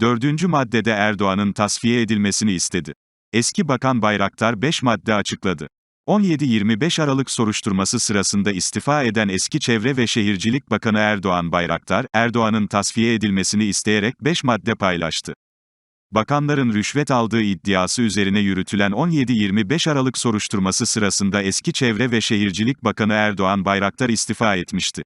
Dördüncü maddede Erdoğan'ın tasfiye edilmesini istedi. Eski Bakan Bayraktar 5 madde açıkladı. 17-25 Aralık soruşturması sırasında istifa eden eski Çevre ve Şehircilik Bakanı Erdoğan Bayraktar, Erdoğan'ın tasfiye edilmesini isteyerek 5 madde paylaştı. Bakanların rüşvet aldığı iddiası üzerine yürütülen 17-25 Aralık soruşturması sırasında eski Çevre ve Şehircilik Bakanı Erdoğan Bayraktar istifa etmişti.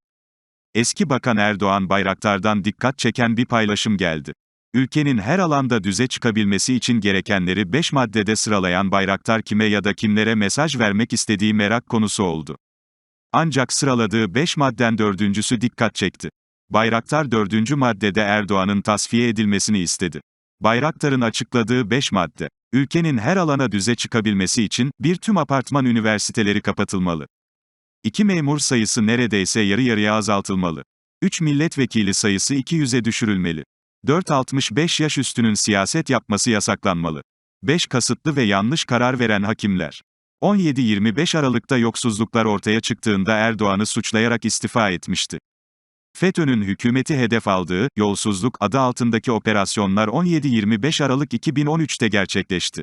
Eski Bakan Erdoğan Bayraktar'dan dikkat çeken bir paylaşım geldi. Ülkenin her alanda düze çıkabilmesi için gerekenleri 5 maddede sıralayan Bayraktar kime ya da kimlere mesaj vermek istediği merak konusu oldu. Ancak sıraladığı 5 madden dördüncüsü dikkat çekti. Bayraktar dördüncü maddede Erdoğan'ın tasfiye edilmesini istedi. Bayraktar'ın açıkladığı 5 madde, ülkenin her alana düze çıkabilmesi için, bir tüm apartman üniversiteleri kapatılmalı. İki memur sayısı neredeyse yarı yarıya azaltılmalı. 3 milletvekili sayısı 200'e düşürülmeli. 4-65 yaş üstünün siyaset yapması yasaklanmalı. 5 kasıtlı ve yanlış karar veren hakimler. 17-25 Aralık'ta yoksulluklar ortaya çıktığında Erdoğan'ı suçlayarak istifa etmişti. FETÖ'nün hükümeti hedef aldığı, yolsuzluk adı altındaki operasyonlar 17-25 Aralık 2013'te gerçekleşti.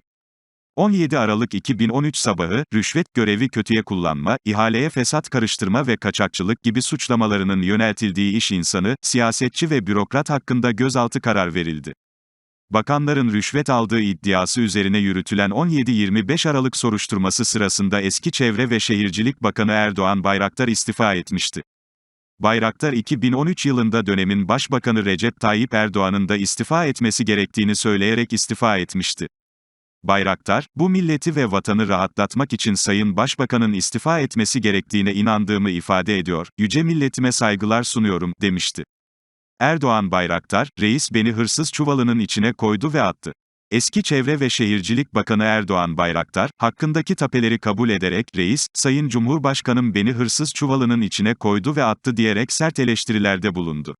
17 Aralık 2013 sabahı, rüşvet, görevi kötüye kullanma, ihaleye fesat karıştırma ve kaçakçılık gibi suçlamalarının yöneltildiği iş insanı, siyasetçi ve bürokrat hakkında gözaltı karar verildi. Bakanların rüşvet aldığı iddiası üzerine yürütülen 17-25 Aralık soruşturması sırasında eski Çevre ve Şehircilik Bakanı Erdoğan Bayraktar istifa etmişti. Bayraktar 2013 yılında dönemin Başbakanı Recep Tayyip Erdoğan'ın da istifa etmesi gerektiğini söyleyerek istifa etmişti. Bayraktar, bu milleti ve vatanı rahatlatmak için Sayın Başbakan'ın istifa etmesi gerektiğine inandığımı ifade ediyor, yüce milletime saygılar sunuyorum, demişti. Erdoğan Bayraktar, reis beni hırsız çuvalının içine koydu ve attı. Eski Çevre ve Şehircilik Bakanı Erdoğan Bayraktar, hakkındaki tapeleri kabul ederek, reis, Sayın Cumhurbaşkanım beni hırsız çuvalının içine koydu ve attı diyerek sert eleştirilerde bulundu.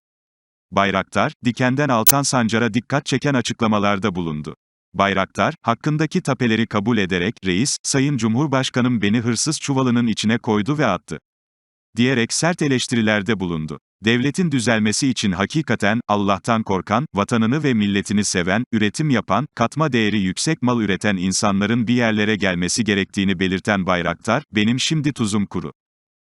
Bayraktar, dikenden Altan Sancar'a dikkat çeken açıklamalarda bulundu. Bayraktar, hakkındaki tapeleri kabul ederek, reis, Sayın Cumhurbaşkanım beni hırsız çuvalının içine koydu ve attı. Diyerek sert eleştirilerde bulundu. Devletin düzelmesi için hakikaten, Allah'tan korkan, vatanını ve milletini seven, üretim yapan, katma değeri yüksek mal üreten insanların bir yerlere gelmesi gerektiğini belirten Bayraktar, benim şimdi tuzum kuru.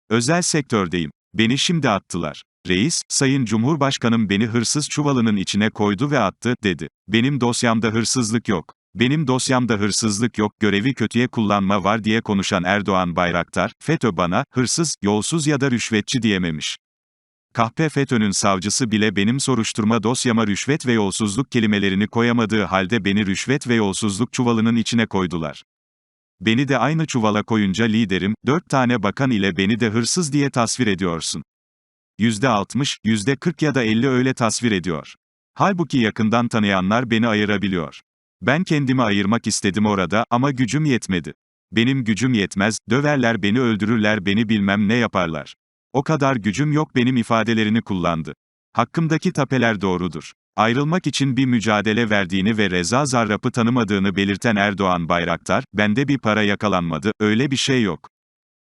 Özel sektördeyim. Beni şimdi attılar. Reis, Sayın Cumhurbaşkanım beni hırsız çuvalının içine koydu ve attı, dedi. Benim dosyamda hırsızlık yok. Benim dosyamda hırsızlık yok, görevi kötüye kullanma var diye konuşan Erdoğan Bayraktar, FETÖ bana, hırsız, yolsuz ya da rüşvetçi diyememiş. Kahpe FETÖ'nün savcısı bile benim soruşturma dosyama rüşvet ve yolsuzluk kelimelerini koyamadığı halde beni rüşvet ve yolsuzluk çuvalının içine koydular. Beni de aynı çuvala koyunca liderim, dört tane bakan ile beni de hırsız diye tasvir ediyorsun. %60, %40 ya da 50 öyle tasvir ediyor. Halbuki yakından tanıyanlar beni ayırabiliyor. Ben kendimi ayırmak istedim orada ama gücüm yetmedi. Benim gücüm yetmez, döverler beni öldürürler beni bilmem ne yaparlar. O kadar gücüm yok benim ifadelerini kullandı. Hakkımdaki tapeler doğrudur. Ayrılmak için bir mücadele verdiğini ve Reza Zarrab'ı tanımadığını belirten Erdoğan Bayraktar, bende bir para yakalanmadı, öyle bir şey yok.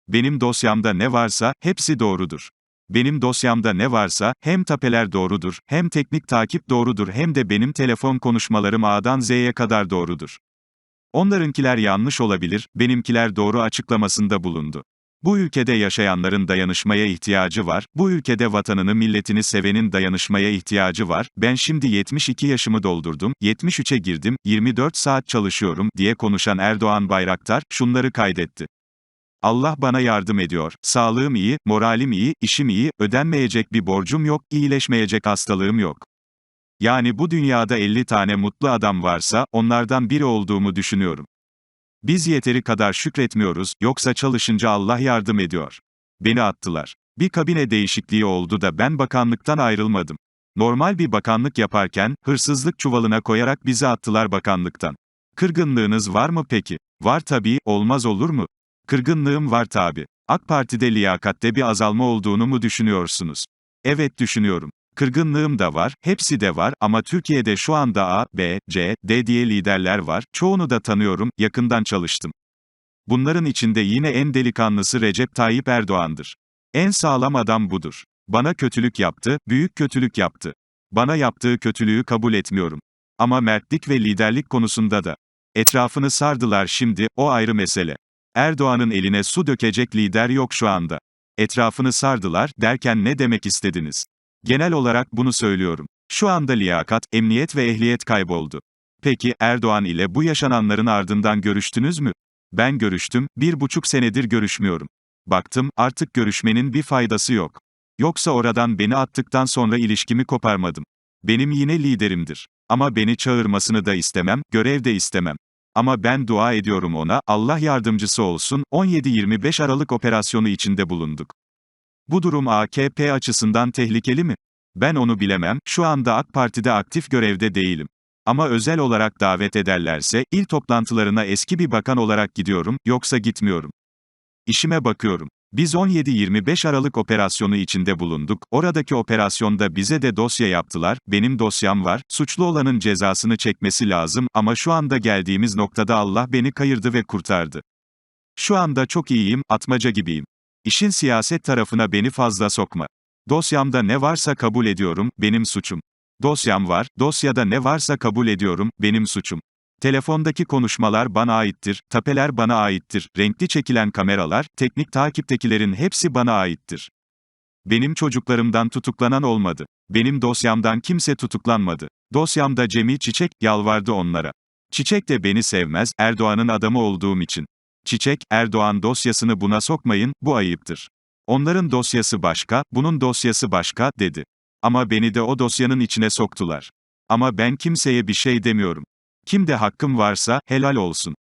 Benim dosyamda ne varsa, hepsi doğrudur. Benim dosyamda ne varsa, hem tapeler doğrudur, hem teknik takip doğrudur hem de benim telefon konuşmalarım A'dan Z'ye kadar doğrudur. Onlarınkiler yanlış olabilir, benimkiler doğru açıklamasında bulundu. Bu ülkede yaşayanların dayanışmaya ihtiyacı var, bu ülkede vatanını milletini sevenin dayanışmaya ihtiyacı var, ben şimdi 72 yaşımı doldurdum, 73'e girdim, 24 saat çalışıyorum, diye konuşan Erdoğan Bayraktar, şunları kaydetti. Allah bana yardım ediyor, sağlığım iyi, moralim iyi, işim iyi, ödenmeyecek bir borcum yok, iyileşmeyecek hastalığım yok. Yani bu dünyada 50 tane mutlu adam varsa, onlardan biri olduğumu düşünüyorum. Biz yeteri kadar şükretmiyoruz, yoksa çalışınca Allah yardım ediyor. Beni attılar. Bir kabine değişikliği oldu da ben bakanlıktan ayrılmadım. Normal bir bakanlık yaparken, hırsızlık çuvalına koyarak bizi attılar bakanlıktan. Kırgınlığınız var mı peki? Var tabii, olmaz olur mu? Kırgınlığım var tabi. AK Parti'de liyakatte bir azalma olduğunu mu düşünüyorsunuz? Evet düşünüyorum. Kırgınlığım da var, hepsi de var ama Türkiye'de şu anda A, B, C, D diye liderler var, çoğunu da tanıyorum, yakından çalıştım. Bunların içinde yine en delikanlısı Recep Tayyip Erdoğan'dır. En sağlam adam budur. Bana kötülük yaptı, büyük kötülük yaptı. Bana yaptığı kötülüğü kabul etmiyorum. Ama mertlik ve liderlik konusunda da. Etrafını sardılar şimdi, o ayrı mesele. Erdoğan'ın eline su dökecek lider yok şu anda. Etrafını sardılar, derken ne demek istediniz? Genel olarak bunu söylüyorum. Şu anda liyakat, emniyet ve ehliyet kayboldu. Peki, Erdoğan ile bu yaşananların ardından görüştünüz mü? Ben görüştüm, bir buçuk senedir görüşmüyorum. Baktım, artık görüşmenin bir faydası yok. Yoksa oradan beni attıktan sonra ilişkimi koparmadım. Benim yine liderimdir. Ama beni çağırmasını da istemem, görev de istemem. Ama ben dua ediyorum ona, Allah yardımcısı olsun, 17-25 Aralık operasyonu içinde bulunduk. Bu durum AKP açısından tehlikeli mi? Ben onu bilemem, şu anda AK Parti'de aktif görevde değilim. Ama özel olarak davet ederlerse, il toplantılarına eski bir bakan olarak gidiyorum, yoksa gitmiyorum. İşime bakıyorum. Biz 17-25 Aralık operasyonu içinde bulunduk, oradaki operasyonda bize de dosya yaptılar, benim dosyam var, suçlu olanın cezasını çekmesi lazım ama şu anda geldiğimiz noktada Allah beni kayırdı ve kurtardı. Şu anda çok iyiyim, atmaca gibiyim. İşin siyaset tarafına beni fazla sokma. Dosyamda ne varsa kabul ediyorum, benim suçum. Dosyam var, dosyada ne varsa kabul ediyorum, benim suçum. Telefondaki konuşmalar bana aittir, tapeler bana aittir, renkli çekilen kameralar, teknik takiptekilerin hepsi bana aittir. Benim çocuklarımdan tutuklanan olmadı. Benim dosyamdan kimse tutuklanmadı. Dosyamda Cemil Çiçek, yalvardı onlara. Çiçek de beni sevmez, Erdoğan'ın adamı olduğum için. Çiçek, Erdoğan dosyasını buna sokmayın, bu ayıptır. Onların dosyası başka, bunun dosyası başka, dedi. Ama beni de o dosyanın içine soktular. Ama ben kimseye bir şey demiyorum. Kimde hakkım varsa, helal olsun.